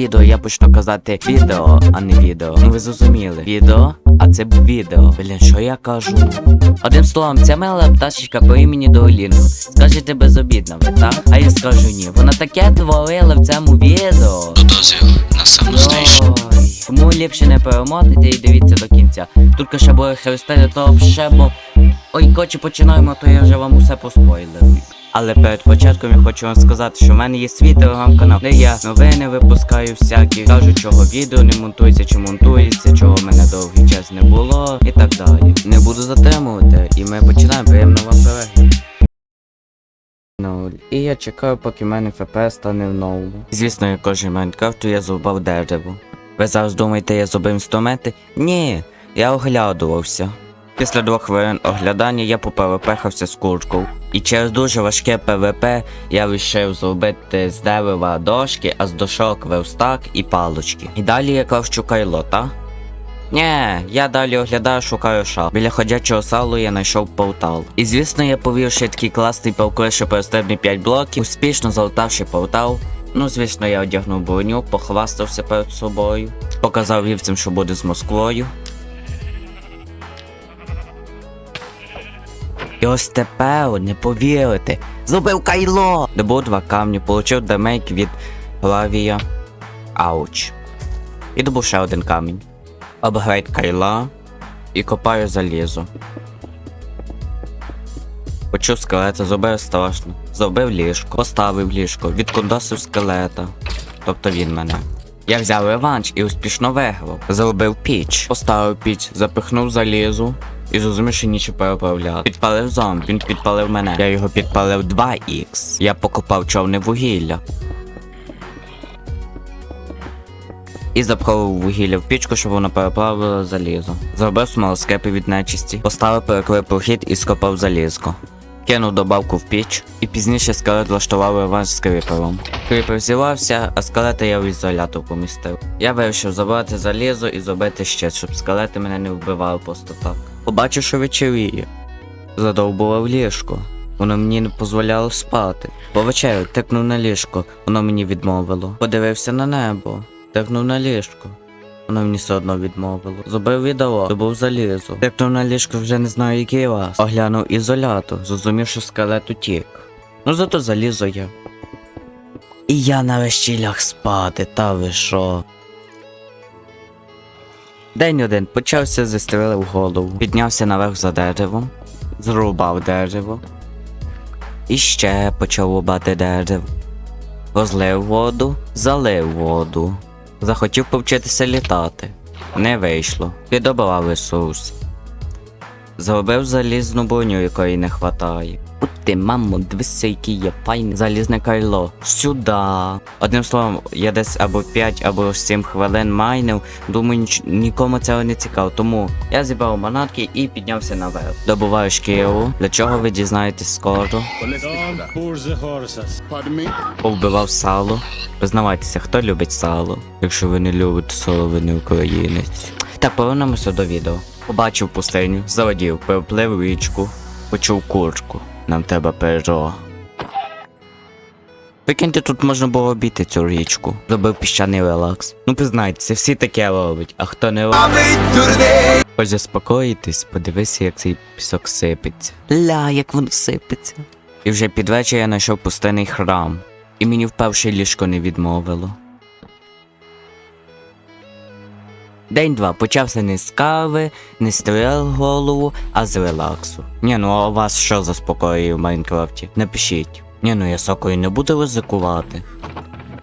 відео я почну казати відео, а не відео. Ну ви зрозуміли. Відео, а це б відео. Блін, що я кажу? Одним словом, ця мила пташечка по імені Доолінго. Скажете безобідно, ви так? А я скажу ні. Вона таке творила в цьому відео. дозвіл на. Ой, Тому ліпше не перемотайте і дивіться до кінця. Тут ще буде хрестити, то ще бо. Ой, коротше, починаємо, то я вже вам усе поспойлерую. Але перед початком я хочу вам сказати, що в мене є свій телеграм-канал, де я новини випускаю всякі, кажу, чого відео не монтується чи монтується, чого в мене довгий час не було і так далі. Не буду затримувати, і ми починаємо приємно вам перегляд. І я чекаю, поки в мене ФПС стане в новому. Звісно, як кожен Майнкрафту я зрубав дерево. Ви зараз думаєте, я зробив інструменти? Ні, я оглядувався. Після двох хвилин оглядання я поперепехався з куркою. І через дуже важке ПВП я вирішив зробити з дерева дошки, а з дошок верстак і палочки. І далі я клав кайло, та? Нє, я далі оглядаю, шукаю шах. Біля ходячого салу я знайшов портал. І звісно, я повів, що такий класний палкур, що перестрибне 5 блоків, успішно залутавши портал. Ну, звісно, я одягнув броню, похвастався перед собою, показав вівцям, що буде з Москвою. І ось тепер, не повірите, зробив кайло! Добув два камні, получив демейк від Лавія. Ауч. І добув ще один камінь. Апгрейд кайла і копаю залізо. Почув скелета, зробив страшно. Зробив ліжко, поставив ліжко, відкудосив скелета. Тобто він мене. Я взяв реванш і успішно виграв. Зробив піч, поставив піч, запихнув залізу і зрозумів, що нічого переправляти. Підпалив зомбі, він підпалив мене. Я його підпалив 2х. Я покопав човне вугілля. І запхав вугілля в пічку, щоб воно переплавило залізо. Зробив смолоскепи від нечисті, поставив перекрив прохід і скопав залізко. Кинув добавку в піч, і пізніше скелет влаштував реванш з кріпером. Кріпер зірвався, а скелета я в ізолятор помістив. Я вирішив забрати залізо і зробити щит, щоб скелети мене не вбивали просто так. Побачив, що вечеріє. Задовбував ліжко. Воно мені не дозволяло спати. Повечерю тикнув на ліжко, воно мені відмовило. Подивився на небо, тикнув на ліжко. Воно мені все одно відмовило. Зробив відео, добув залізо. Тикнув на ліжко вже не знаю який раз. Оглянув ізолятор, зрозумів, що скелет утік. Ну зато залізо є. І я нарешті ляг спати, та ви що? День один почався зістрелив голову. Піднявся наверх за деревом, зрубав дерево. І ще почав рубати дерево. Розлив воду, залив воду. Захотів повчитися літати. Не вийшло. Підобрав ресурс. Зробив залізну броню, якої не хватає. От ти, мамо, дивися, який є файний залізне кайло. Сюда. Одним словом, я десь або 5, або 7 хвилин майнив. Думаю, ніч- нікому цього не цікаво. Тому я зібрав манатки і піднявся наверх. Добуваю шкіру. Для чого ви дізнаєтесь скоро? Повбивав сало. Признавайтеся, хто любить сало? Якщо ви не любите сало, ви не українець. Так, повернемося до відео. Побачив пустиню, заводів, переплив річку, почув курку. Нам треба перо. Прикиньте, тут можна було обійти цю річку. Зробив піщаний релакс. Ну признайтеся, всі таке роблять, а хто не робить. Хоч заспокоїтесь, подивися, як цей пісок сипеться. Ля, як воно сипеться. І вже під вечір я знайшов пустинний храм, і мені вперше ліжко не відмовило. День два почався не з кави, не стріл голову, а з релаксу. Ні, ну а вас що заспокоює в Майнкрафті? Напишіть. Ні, ну я сокою не буду ризикувати.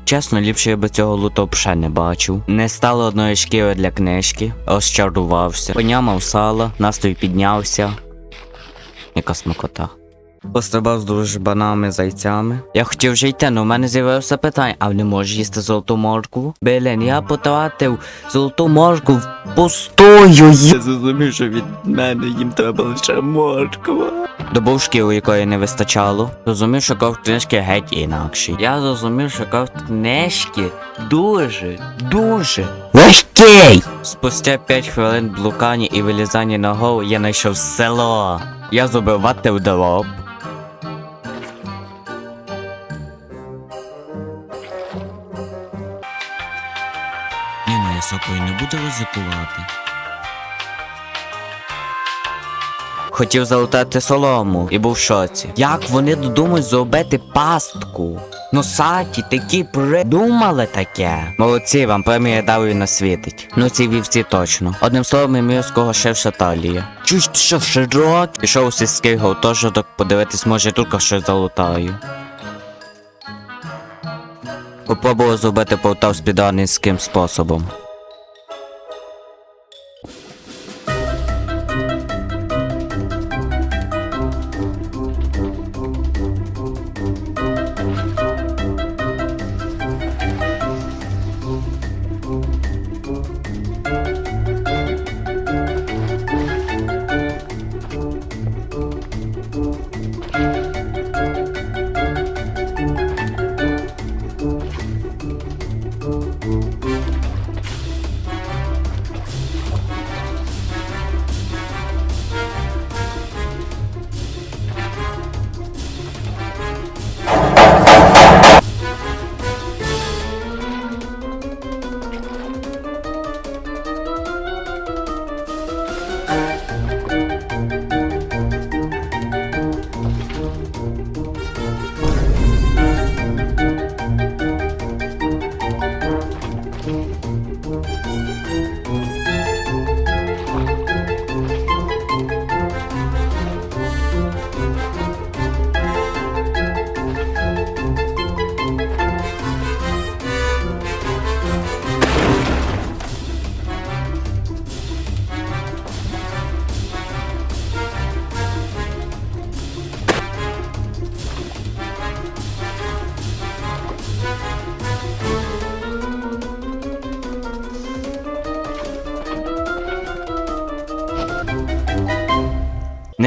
Чесно, ліпше я би цього луту ще не бачив. Не стало одної шкіри для книжки, розчарувався. Понямав сало, настрій піднявся. Яка смакота. Пострибав з дружбанами зайцями. Я хотів вже йти, але в мене з'явилося питання, а не можеш їсти золоту моркву? Блін, я потратив золоту моркву пустою. Я зрозумів, що від мене їм треба лише морква. Добув шкіру, якої не вистачало. Зрозумів, що ков книжки геть інакший. Я зрозумів, що ков книжки дуже, дуже важкий. Спустя 5 хвилин блукання і вилізання на голову я знайшов село. Я зробив вати в ну я сокою не буду ризикувати. Хотів залутати солому і був в шоці. Як вони додумають зробити пастку? Носаті такі придумали таке. Молодці, вам премія давою насвітить. Ну ці вівці точно. Одним словом, мірського шефша талія. Чуєш, ти що, широк? Пішов у сільський гуртожиток подивитись, може тут щось залутаю. Попробував зробити полтав спідарницьким способом.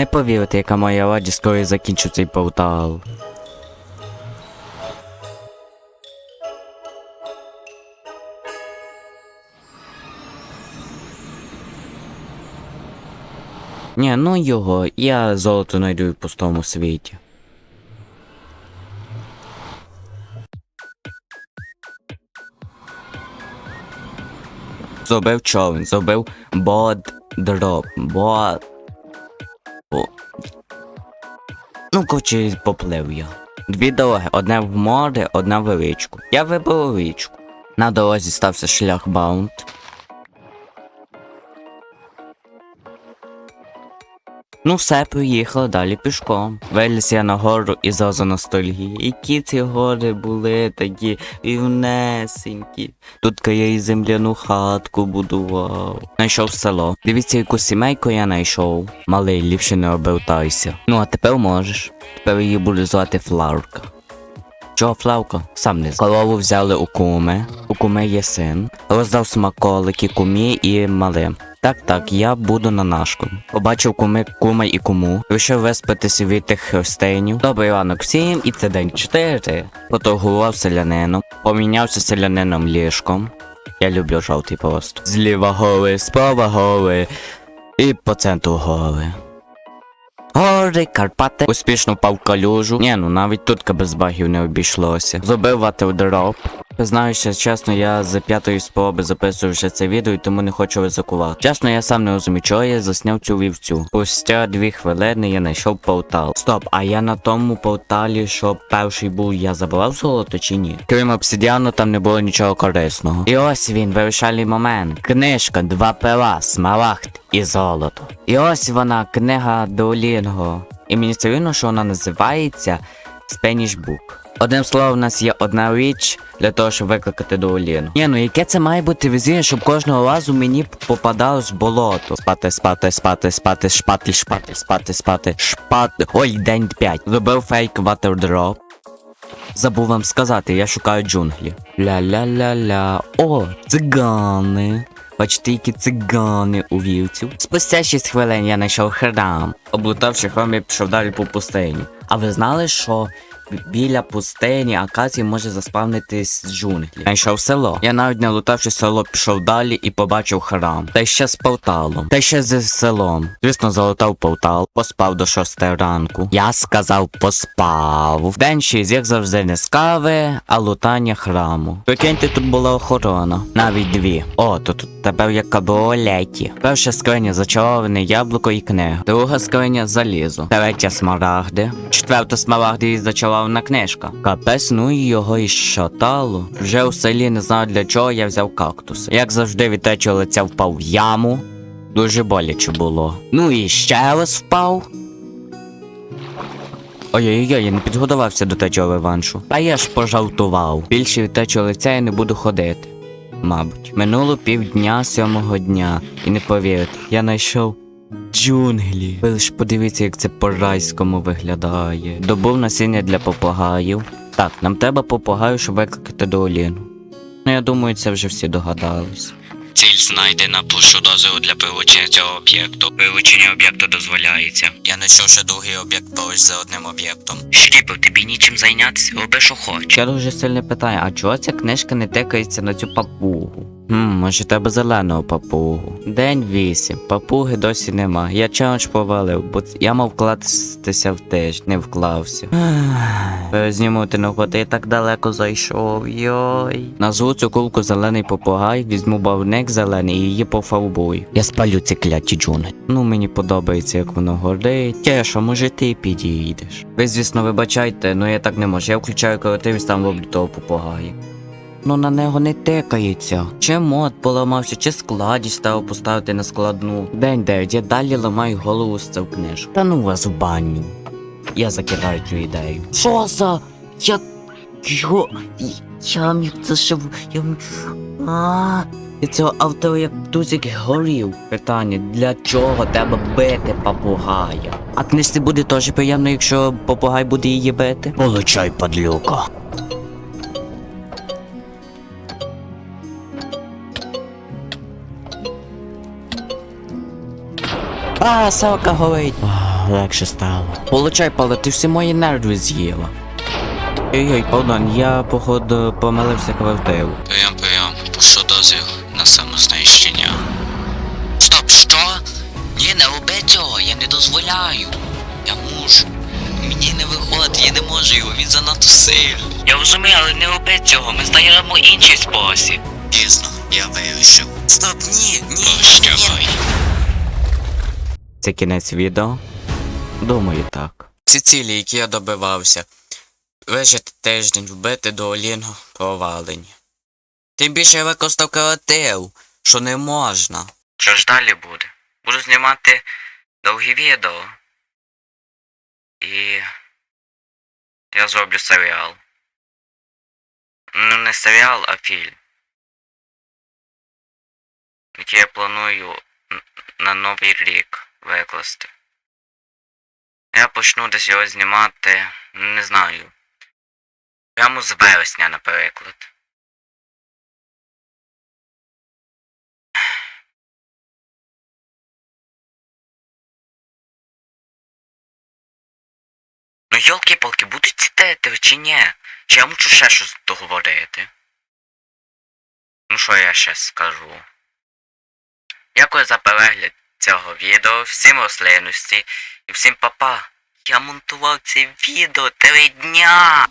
Не повірите, яка моя радість, скоро я закінчу цей портал. Ні, ну його, я золото знайду в пустому світі. Зробив човен, зробив бод дроп. О. Ну, коротше, поплив я. Дві дороги, одне в море, одна в річку. Я вибрав річку. На дорозі стався шляхбаунд. Ну все, поїхали далі пішком. Виліз я на гору і зразу ностальгії. Які ці гори були такі рівнесенькі. Тут я і земляну хатку будував. Найшов село. Дивіться, яку сімейку я знайшов. Малий, ліпше не обертайся. Ну а тепер можеш. Тепер її буду звати Флавка. Чого Флавка? Сам не знаю. Корову взяли у куми. У куми є син. Роздав смаколики кумі і малим. Так, так, я буду на нашку. Побачив куми, кума і куму. Вийшов виспатися від тих хрестинів. Добрий ранок всім, і це день 4. Поторгував селянином. Помінявся селянином ліжком. Я люблю жовтий просто. Зліва гори, справа гори. І по центру гори. Гори, Карпати. Успішно впав калюжу. Ні, ну навіть тут без багів не обійшлося. Зробив ватердроп. Знаю, що чесно, я за п'ятої спроби записую це відео, і тому не хочу ризикувати. Чесно, я сам не розумію, чого я засняв цю вівцю. Спустя дві хвилини я знайшов портал. Стоп, а я на тому порталі, що перший був, я забрав золото чи ні? Крім обсидіану, там не було нічого корисного. І ось він, вирішальний момент. Книжка, два пера, смарагд і золото. І ось вона, книга Дуолінго. І мені рівно, що вона називається Spanish Book. Одним словом, у нас є одна річ для того, щоб викликати Дуоліну. Ні, ну яке це має бути везіння, щоб кожного разу мені попадалось болото. Спати, спати, спати, спати, шпати, шпати, спати, спати, шпати. Ой, день 5. Зробив фейк ватердроп. Забув вам сказати, я шукаю джунглі. Ля-ля-ля-ля. О, цигани. Бачите, які цигани у вівцю. Спустя 6 хвилин я знайшов храм. Облутавши храм, я пішов далі по пустині. А ви знали, що біля пустині акації може заспавнитись джунглі. Я йшов село. Я навіть не лутавши село, пішов далі і побачив храм. Та ще з Полталом. Та ще з селом. Звісно, залутав Полтал, поспав до шостої ранку. Я сказав, поспав. День шість, як завжди, не з кави, а лутання храму. Прикиньте, тут була охорона. Навіть дві. О, то тут тепер як кабріолеті. Перша скриня зачароване яблуко і книга. Друга скриня залізо. Третя смарагди. Четверта смарагди і зачарована книжка. Капець, ну і його і шатало. Вже у селі не знаю для чого я взяв кактус. Як завжди від течого лиця впав в яму. Дуже боляче було. Ну і ще раз впав. Ой-ой-ой, я не підготувався до течого реваншу. А я ж пожартував. Більше від течого лиця я не буду ходити. Мабуть, минуло півдня сьомого дня, і не повірите, я знайшов джунглі. Ви лиш подивіться, як це по-райському виглядає. Добув насіння для попугаїв. Так, нам треба попугаю, щоб викликати до Оліну. Ну, я думаю, це вже всі догадались. Ціль знайдена, прошу дозволу для вилучення цього об'єкту. Вилучення об'єкту дозволяється. Я знайшов ще другий об'єкт поруч за одним об'єктом. Шріпов, тобі нічим зайнятися, роби, що хочеш. Я дуже сильне питання, а чого ця книжка не тикається на цю папугу? Хм, може тебе зеленого папугу. День вісім, папуги досі нема. Я челендж повалив, бо я мав вкластися в тиждень, не вклався. Знімути ногу, ти так далеко зайшов. Йой. Назву цю кулку зелений попугай, візьму бавник зелений і її пофарбую. Я спалю ці кляті джуни. Ну мені подобається, як воно горить. Тєша, може ти підійдеш. Ви, звісно, вибачайте, ну я так не можу. Я включаю креативність там роблю того попугая. Ну на нього не тикається. Чи мод поламався, чи складість став поставити на складну. День дев'ять, я далі ламаю голову з цю книжку. Та ну вас у баню. Я закидаю цю ідею. Що за? Я. Його. Я міг це ще. Я. А. І цього автора як тузик горів. Питання, для чого треба бити попугая? А книжці буде теж приємно, якщо попугай буде її бити? Получай, падлюка. А, салка горить. Легше стало. Получай, Павло, ти всі мої нерви з'їла. Ой-ой, пардон, я, походу, помилився квартиру. Прийом, прийом, прошу дозвіл на самознищення. Стоп, що? Ні, не роби цього, я не дозволяю. Я мушу. Мені не виходить, я не можу його, він занадто сильний. Я розумію, але не роби цього, ми знайдемо інший спосіб. Пізно, я вирішив. Стоп, ні, ні, Прощавай. Це кінець відео? Думаю, так. Ці цілі, які я добивався. Вижити тиждень, вбити до Олінгу, провалені. Тим більше я використав креатив, що не можна. Що ж далі буде? Буду знімати довгі відео. І я зроблю серіал. Ну, не серіал, а фільм. Який я планую на новий рік викласти. Я почну десь його знімати, не знаю. Прямо з вересня, наприклад. Ну йолки-палки, будуть ці тетри чи ні? Чи я мушу ще щось договорити? Ну що я ще скажу? Дякую за перегляд цього відео, всім рослинності і всім папа. Я монтував це відео три дня.